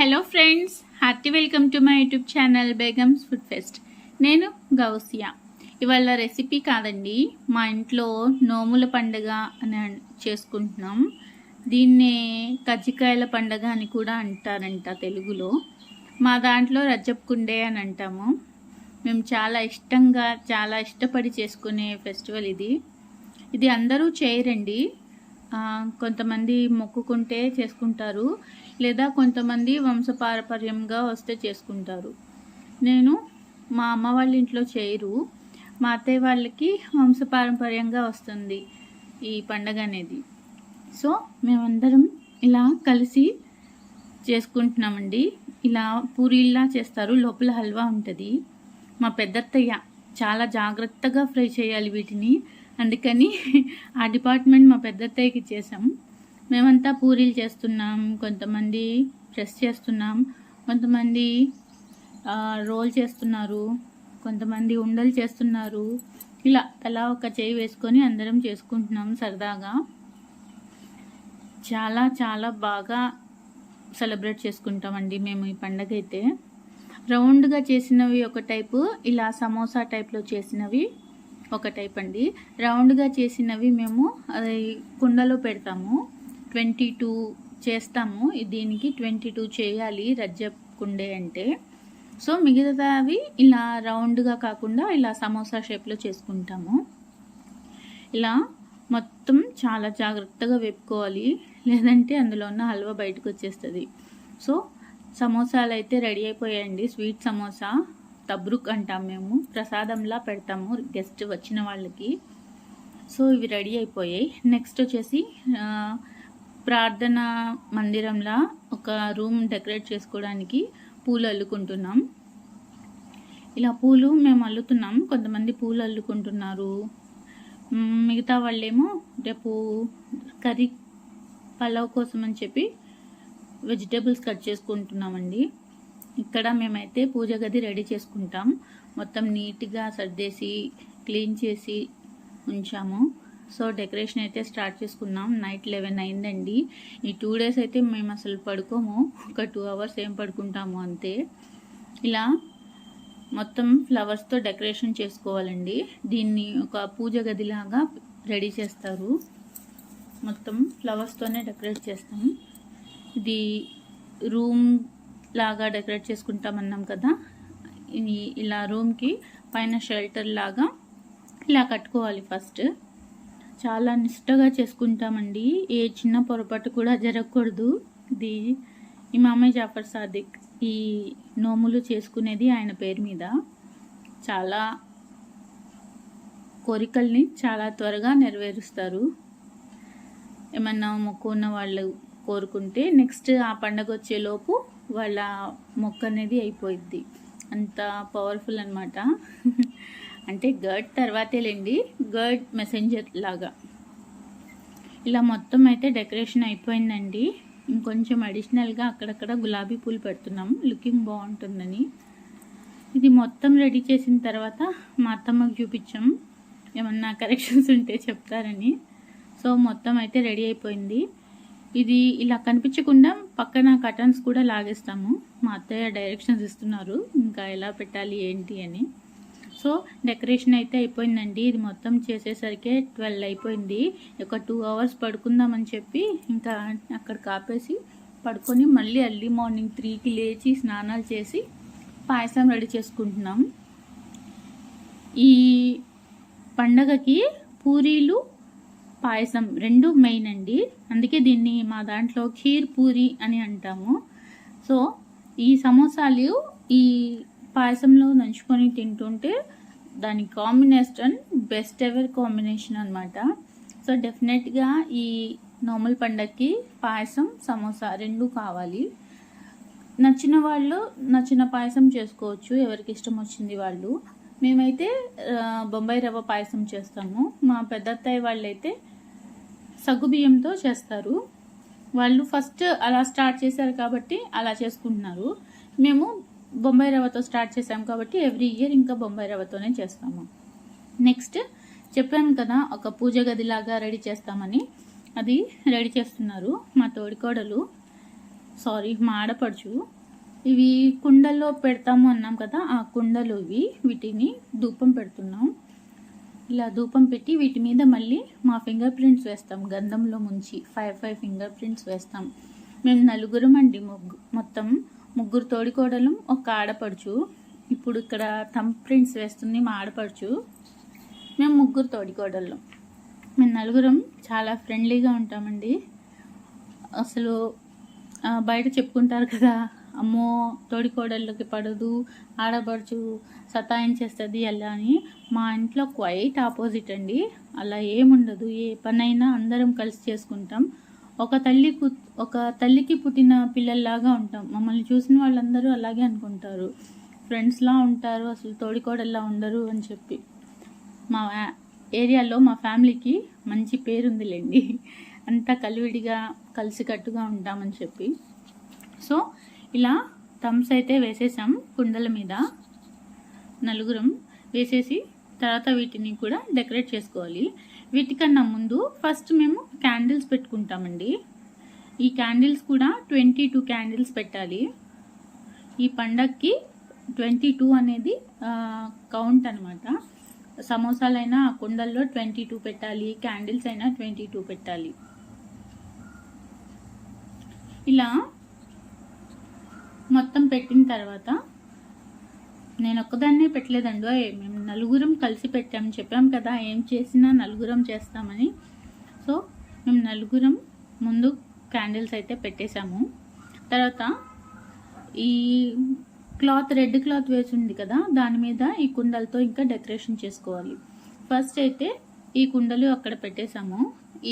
Hello friends hearty welcome to my YouTube channel Begum's food fest నేను గౌసియా. ఇవాళ recipe కాదండి మా ఇంట్లో నోముల పండుగ అని చేసుకుంటున్నాం. దీన్నే కజ్జికాయల పండుగ అని కూడా అంటారంట తెలుగులో. మా దాంట్లో రజ్జపుకుండే అని అంటాము. మేము చాలా ఇష్టంగా చాలా ఇష్టపడి చేసుకునే ఫెస్టివల్ ఇది. ఇది అందరూ చేయరండి. కొంతమంది మొక్కుకుంటే చేసుకుంటారు. లేదా కొంతమంది వంశపారపర్యంగా వస్తే చేసుకుంటారు. నేను మా అమ్మ వాళ్ళ ఇంట్లో చేయరు. మా అత్తయ్య వాళ్ళకి వంశపారంపర్యంగా వస్తుంది ఈ పండగ అనేది. సో మేమందరం ఇలా కలిసి చేసుకుంటున్నామండి. ఇలా పూరీల్లా చేస్తారు. లోపల హల్వా ఉంటుంది. మా పెద్దత్తయ్య చాలా జాగ్రత్తగా ఫ్రై చేయాలి వీటిని. అందుకని ఆ డిపార్ట్మెంట్ మా పెద్దత్తయ్యకి చేసాం మేమంతా పూరీలు చేస్తున్నాం కొంతమంది ప్రెస్ చేస్తున్నాం కొంతమంది రోల్ చేస్తున్నారు కొంతమంది ఉండలు చేస్తున్నారు. ఇలా తలా ఒక చేయి వేసుకొని అందరం చేసుకుంటున్నాం సరదాగా. చాలా చాలా బాగా సెలబ్రేట్ చేసుకుంటామండి మేము ఈ పండగ అయితే రౌండ్గా చేసినవి ఒక టైపు ఇలా సమోసా టైప్లో చేసినవి ఒక టైప్ అండి. రౌండ్గా చేసినవి మేము అది కుండలో పెడతాము. ట్వంటీ టూ చేస్తాము. దీనికి ట్వంటీ టూ చేయాలి రజ్జ కుండే అంటే. సో మిగతావి ఇలా రౌండ్గా కాకుండా ఇలా సమోసా షేప్లో చేసుకుంటాము. ఇలా మొత్తం చాలా జాగ్రత్తగా వేపుకోవాలి. లేదంటే అందులో ఉన్న హల్వా బయటకు వచ్చేస్తుంది. సో సమోసాలు అయితే రెడీ అయిపోయాయండి. స్వీట్ సమోసా తబ్రుక్ అంటాం మేము. ప్రసాదంలా పెడతాము గెస్ట్ వచ్చిన వాళ్ళకి. సో ఇవి రెడీ అయిపోయాయి. నెక్స్ట్ వచ్చేసి ప్రార్థన మందిరంలా ఒక రూమ్ డెకరేట్ చేసుకోవడానికి పూలు అల్లుకుంటున్నాం. ఇలా పూలు మేము అల్లుతున్నాం. కొంతమంది పూలు అల్లుకుంటున్నారు. మిగతా వాళ్ళేమో రేపు కర్రీ పలావ్ కోసం అని చెప్పి వెజిటేబుల్స్ కట్ చేసుకుంటున్నామండి. ఇక్కడ మేమైతే పూజ గది రెడీ చేసుకుంటాం. మొత్తం నీట్గా సర్దేసి క్లీన్ చేసి ఉంచాము. సో డెకరేషన్ అయితే స్టార్ట్ చేసుకున్నాం. నైట్ లెవెన్ అయిందండి. ఈ టూ డేస్ అయితే మేము అసలు పడుకోము. ఒక టూ అవర్స్ ఏం పడుకుంటాము అంతే. ఇలా మొత్తం ఫ్లవర్స్తో డెకరేషన్ చేసుకోవాలండి. దీన్ని ఒక పూజ గదిలాగా రెడీ చేస్తారు. మొత్తం ఫ్లవర్స్తోనే డెకరేట్ చేస్తాం. ఇది రూమ్ లాగా డెకరేట్ చేసుకుంటామన్నాం కదా. ఇలా రూమ్కి పైన షెల్టర్ లాగా ఇలా కట్టుకోవాలి ఫస్ట్. చాలా నిష్టగా చేసుకుంటామండి. ఏ చిన్న పొరపాటు కూడా జరగకూడదు. ఇది ఇమామే జాఫర్ సాదిక్ ఈ నోములు చేసుకునేది ఆయన పేరు మీద. చాలా కోరికల్ని చాలా త్వరగా నెరవేరుస్తారు. ఏమన్నా మొక్కు ఉన్న వాళ్ళు కోరుకుంటే నెక్స్ట్ ఆ పండగ వచ్చేలోపు వాళ్ళ మొక్క అనేది అయిపోయిద్ది. అంత పవర్ఫుల్ అనమాట అంటే గర్డ్ తర్వాతేలేండి గర్డ్ మెసెంజర్ లాగా. ఇలా మొత్తం అయితే డెకరేషన్ అయిపోయిందండి. ఇంకొంచెం అడిషనల్గా అక్కడక్కడ గులాబీ పూలు పెడుతున్నాం లుకింగ్ బాగుంటుందని. ఇది మొత్తం రెడీ చేసిన తర్వాత మా అత్తమ్మకి చూపించాం ఏమన్నా కరెక్షన్స్ ఉంటే చెప్తారని. సో మొత్తం అయితే రెడీ అయిపోయింది. ఇది ఇలా కనిపించకుండా పక్కన కటన్స్ కూడా లాగేస్తాము. మా అత్తయ్య డైరెక్షన్స్ ఇస్తున్నారు. ఇంకా ఎలా పెట్టాలి ఏంటి అని. సో డెకరేషన్ అయితే అయిపోయిందండి. ఇది మొత్తం చేసేసరికి ట్వెల్వ్ అయిపోయింది. ఒక టూ అవర్స్ పడుకుందామని చెప్పి ఇంకా అక్కడ కాపేసి పడుకొని మళ్ళీ ఎర్లీ మార్నింగ్ త్రీకి లేచి స్నానాలు చేసి పాయసం రెడీ చేసుకుంటున్నాం. ఈ పండగకి పూరీలు పాయసం రెండు మెయిన్ అండి. అందుకే దీన్ని మా దాంట్లో ఖీర్ పూరి అని అంటాము. సో ఈ సమోసాలు ఈ పాయసంలో నంచుకొని తింటుంటే దాని కాంబినేషన్ బెస్ట్ ఎవర్ కాంబినేషన్ అనమాట సో డెఫినెట్గా ఈ నార్మల్ పండగకి పాయసం సమోసా రెండు కావాలి. నచ్చిన వాళ్ళు నచ్చిన పాయసం చేసుకోవచ్చు. ఎవరికి ఇష్టం వచ్చింది వాళ్ళు. మేమైతే బొంబాయి రవ్వ పాయసం చేస్తాము. మా పెద్దత్తయ్య వాళ్ళైతే సగ్గుబియ్యంతో చేస్తారు. వాళ్ళు ఫస్ట్ అలా స్టార్ట్ చేశారు కాబట్టి అలా చేసుకుంటున్నారు. మేము బొంబాయి రవ్వతో స్టార్ట్ చేసాం కాబట్టి ఎవ్రీ ఇయర్ ఇంకా బొంబాయి రవ్వతోనే చేస్తాము. నెక్స్ట్ చెప్పాను కదా ఒక పూజ గదిలాగా రెడీ చేస్తామని. అది రెడీ చేస్తున్నారు మా తోడికోడలు. సారీ మా ఆడపడుచు. ఇవి కుండల్లో పెడతాము అన్నాం కదా ఆ కుండలు ఇవి. వీటిని ధూపం పెడుతున్నాం. ఇలా ధూపం పెట్టి వీటి మీద మళ్ళీ మా ఫింగర్ ప్రింట్స్ వేస్తాం. గంధంలో ముంచి ఫైవ్ ఫైవ్ ఫింగర్ ప్రింట్స్ వేస్తాం. మేము నలుగురం అండి ముగ్గు మొత్తం ముగ్గురు తోడికోడలు ఒక ఆడపడుచు. ఇప్పుడు ఇక్కడ థంబ్ ప్రింట్స్ వేస్తుంది మా ఆడపడుచు. మేము ముగ్గురు తోడికోడళ్ళం. మేము నలుగురం చాలా ఫ్రెండ్లీగా ఉంటామండి. అసలు బయట చెప్పుకుంటారు కదా అమ్మో తోడికోడళ్ళకి పడదు ఆడపడుచు సతాయించేస్తుంది అలా అని. మా ఇంట్లో క్వైట్ ఆపోజిట్ అండి. అలా ఏముండదు ఏ పనైనా అందరం కలిసి చేసుకుంటాం. ఒక తల్లి కు ఒక తల్లికి పుట్టిన పిల్లల్లాగా ఉంటాం. మమ్మల్ని చూసిన వాళ్ళందరూ అలాగే అనుకుంటారు. ఫ్రెండ్స్లా ఉంటారు అసలు తోడికోడల్లా ఉండరు అని చెప్పి. మా ఏరియాలో మా ఫ్యామిలీకి మంచి పేరుందిలేండి. అంతా కలివిడిగా కలిసికట్టుగా ఉంటామని చెప్పి. సో ఇలా థమ్స్ అయితే వేసేసాం కుండల మీద. నలుగురం వేసేసి తర్వాత వీటిని కూడా డెకరేట్ చేసుకోవాలి. వీటికన్నా ముందు ఫస్ట్ మేము క్యాండిల్స్ పెట్టుకుంటామండి. ఈ క్యాండిల్స్ కూడా ట్వంటీ టూ క్యాండిల్స్ పెట్టాలి. ఈ పండక్కి ట్వంటీ టూ అనేది కౌంట్ అనమాట సమోసాలైనా కుండల్లో ట్వంటీ టూ పెట్టాలి క్యాండిల్స్ అయినా ట్వంటీ టూ పెట్టాలి. ఇలా మొత్తం పెట్టిన తర్వాత నేను ఒక్కదాన్నే పెట్టలేదండి మేము నలుగురం కలిసి పెట్టాం చెప్పాం కదా ఏం చేసినా నలుగురం చేస్తామని. సో మేము నలుగురం ముందు క్యాండిల్స్ అయితే పెట్టేశాము. తర్వాత ఈ క్లాత్ రెడ్ క్లాత్ వేసి ఉంది కదా దాని మీద ఈ కుండలతో ఇంకా డెకరేషన్ చేసుకోవాలి. ఫస్ట్ అయితే ఈ కుండలు అక్కడ పెట్టేశాము.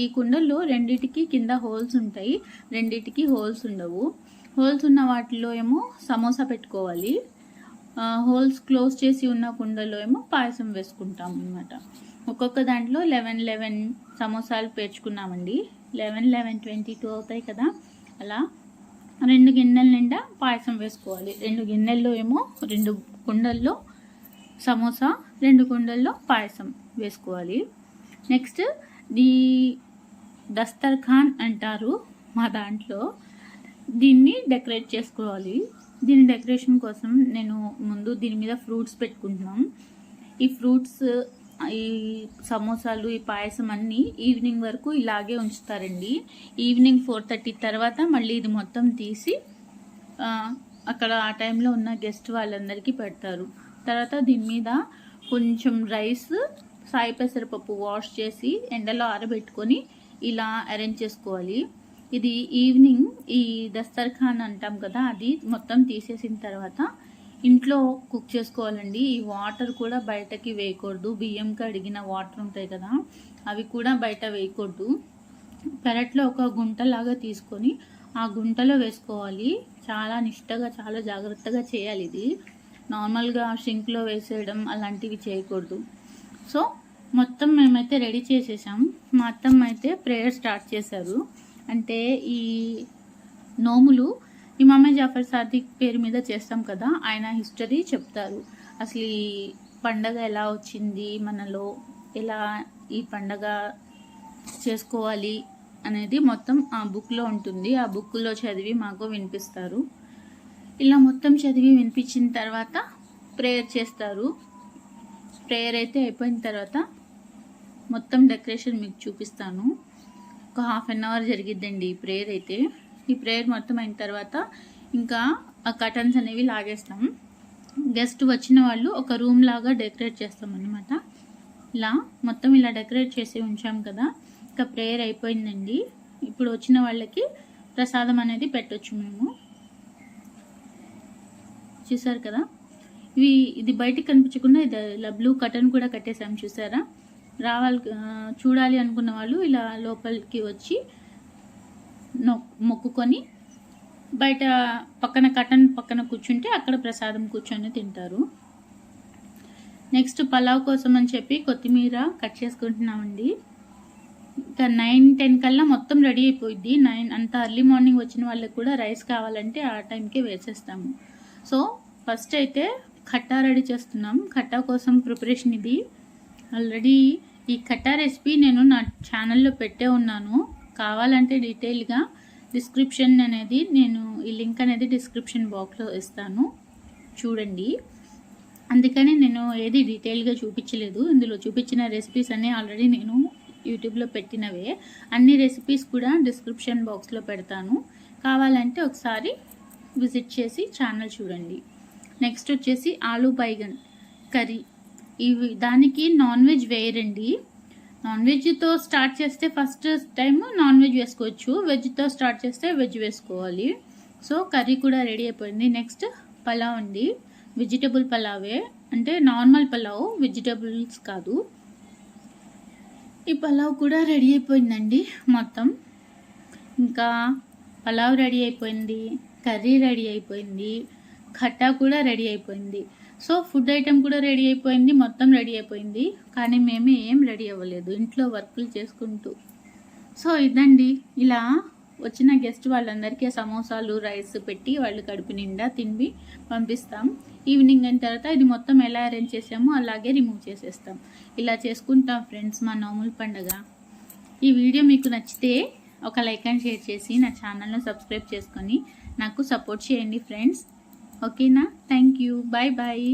ఈ కుండల్లో రెండిటికి కింద హోల్స్ ఉంటాయి. రెండిటికి హోల్స్ ఉండవు. హోల్స్ ఉన్న వాటిలో ఏమో సమోసా పెట్టుకోవాలి. హోల్స్ క్లోజ్ చేసి ఉన్న కుండలో ఏమో పాయసం వేసుకుంటాం అనమాట ఒక్కొక్క దాంట్లో లెవెన్ లెవెన్ సమోసాలు పేర్చుకున్నామండి. లెవెన్ లెవెన్ ట్వంటీ టూ అవుతాయి కదా. అలా రెండు గిన్నెల నిండా పాయసం వేసుకోవాలి. రెండు గిన్నెల్లో ఏమో రెండు కుండల్లో సమోసా రెండు కుండల్లో పాయసం వేసుకోవాలి. నెక్స్ట్ ఈ దస్తర్ఖాన్ అంటారు మా దాంట్లో. దీన్ని డెకరేట్ చేసుకోవాలి. దీని డెకరేషన్ కోసం నేను ముందు దీని మీద ఫ్రూట్స్ పెట్టుకుంటున్నాం. ఈ ఫ్రూట్స్ ఈ సమోసాలు ఈ పాయసం అన్నీ ఈవినింగ్ వరకు ఇలాగే ఉంచుతారండి. ఈవినింగ్ ఫోర్ థర్టీ తర్వాత మళ్ళీ ఇది మొత్తం తీసి అక్కడ ఆ టైంలో ఉన్న గెస్ట్ వాళ్ళందరికీ పెడతారు. తర్వాత దీని మీద కొంచెం రైస్ సాయి పెసరపప్పు వాష్ చేసి ఎండలో ఆరబెట్టుకొని ఇలా అరేంజ్ చేసుకోవాలి. ఇది ఈవినింగ్ ఈ దస్తర్ఖాన్ అంటాం కదా అది మొత్తం తీసేసిన తర్వాత ఇంట్లో కుక్ చేసుకోవాలండి. ఈ వాటర్ కూడా బయటకి వేయకూడదు. బియ్యం కడిగిన వాటర్ ఉంటాయి కదా అవి కూడా బయట వేయకూడదు. పెరట్లో ఒక గుంటలాగా తీసుకొని ఆ గుంటలో వేసుకోవాలి. చాలా నిష్టగా చాలా జాగ్రత్తగా చేయాలి ఇది. నార్మల్గా షింక్లో వేసేయడం అలాంటివి చేయకూడదు. సో మొత్తం మేమైతే రెడీ చేసేసాం. మా అత్తమ్మ అయితే ప్రేయర్ స్టార్ట్ చేశారు. అంటే ఈ నోములు ఇమామే జాఫర్ సాదిక్ పేరు మీద చేస్తాం కదా ఆయన హిస్టరీ చెప్తారు. అసలు ఈ పండగ ఎలా వచ్చింది మనలో ఎలా ఈ పండగ చేసుకోవాలి అనేది మొత్తం ఆ బుక్లో ఉంటుంది. ఆ బుక్లో చదివి మాకు వినిపిస్తారు. ఇలా మొత్తం చదివి వినిపించిన తర్వాత ప్రేయర్ చేస్తారు. ప్రేయర్ అయితే అయిపోయిన తర్వాత మొత్తం డెకరేషన్ మీకు చూపిస్తాను. ఒక హాఫ్ అన్ అవర్ జరిగిద్దండి ఈ ప్రేయర్ అయితే. ఈ ప్రేయర్ మొత్తం అయిన తర్వాత ఇంకా ఆ కటన్స్ అనేవి లాగేస్తాం. గెస్ట్ వచ్చిన వాళ్ళు ఒక రూమ్ లాగా డెకరేట్ చేస్తాం అనమాట ఇలా మొత్తం ఇలా డెకరేట్ చేసి ఉంచాం కదా. ఇంకా ప్రేయర్ అయిపోయిందండి. ఇప్పుడు వచ్చిన వాళ్ళకి ప్రసాదం అనేది పెట్టొచ్చు మేము. చూసారు కదా? ఇవి ఇది బయటకు కనిపించకుండా ఇది ఇలా బ్లూ కటన్ కూడా కట్టేసాం చూసారా? రావాలి చూడాలి అనుకున్న వాళ్ళు ఇలా లోపలికి వచ్చి మొక్కుకొని బయట పక్కన కటన్ పక్కన కూర్చుంటే అక్కడ ప్రసాదం కూర్చొని తింటారు. నెక్స్ట్ పలావ్ కోసం అని చెప్పి కొత్తిమీర కట్ చేసుకుంటున్నామండి. ఇంకా నైన్ టెన్ కల్లా మొత్తం రెడీ అయిపోయింది నైన్ అంత అర్లీ మార్నింగ్ వచ్చిన వాళ్ళకి కూడా రైస్ కావాలంటే ఆ టైంకే వేసేస్తాము. సో ఫస్ట్ అయితే ఖట్టా రెడీ చేస్తున్నాం. ఖట్టా కోసం ప్రిపరేషన్ ఇది. ఆల్రెడీ ఈ కట్టా రెసిపీ నేను నా ఛానల్లో పెట్టే ఉన్నాను. కావాలంటే డీటెయిల్గా డిస్క్రిప్షన్ అనేది నేను ఈ లింక్ అనేది డిస్క్రిప్షన్ బాక్స్లో ఇస్తాను. చూడండి. అందుకని నేను ఏది డీటెయిల్గా చూపించలేదు. ఇందులో చూపించిన రెసిపీస్ అన్నీ ఆల్రెడీ నేను యూట్యూబ్లో పెట్టినవే. అన్ని రెసిపీస్ కూడా డిస్క్రిప్షన్ బాక్స్లో పెడతాను. కావాలంటే ఒకసారి విజిట్ చేసి ఛానల్ చూడండి. నెక్స్ట్ వచ్చేసి ఆలూ బైగన్ కర్రీ. ఇవి దానికి నాన్ వెజ్ వేయరండి నాన్ వెజ్తో స్టార్ట్ చేస్తే ఫస్ట్ టైం నాన్ వెజ్ వేసుకోవచ్చు. వెజ్తో స్టార్ట్ చేస్తే వెజ్ వేసుకోవాలి. సో కర్రీ కూడా రెడీ అయిపోయింది. నెక్స్ట్ పలావ్ అండి. వెజిటబుల్ పలావే. అంటే నార్మల్ పలావ్ వెజిటబుల్స్ కాదు. ఈ పలావ్ కూడా రెడీ అయిపోయిందండి మొత్తం. ఇంకా పలావ్ రెడీ అయిపోయింది కర్రీ రెడీ అయిపోయింది ఖట్టా కూడా రెడీ అయిపోయింది. సో ఫుడ్ ఐటెం కూడా రెడీ అయిపోయింది మొత్తం రెడీ అయిపోయింది. కానీ మేము ఏం రెడీ అవ్వలేదు ఇంట్లో వర్కులు చేసుకుంటూ. సో ఇదండి ఇలా వచ్చిన గెస్ట్ వాళ్ళందరికీ సమోసాలు రైస్ పెట్టి వాళ్ళు కడుపు నిండా తిని పంపిస్తాం. ఈవినింగ్ అయిన తర్వాత ఇది మొత్తం ఎలా అరేంజ్ చేసామో అలాగే రిమూవ్ చేసేస్తాం. ఇలా చేసుకుంటాం ఫ్రెండ్స్ మా నోముల పండగ. ఈ వీడియో మీకు నచ్చితే ఒక లైక్ అండ్ షేర్ చేసి నా ఛానల్ను సబ్స్క్రైబ్ చేసుకొని నాకు సపోర్ట్ చేయండి ఫ్రెండ్స్. ఓకేనా థ్యాంక్ యూ బాయ్ బాయ్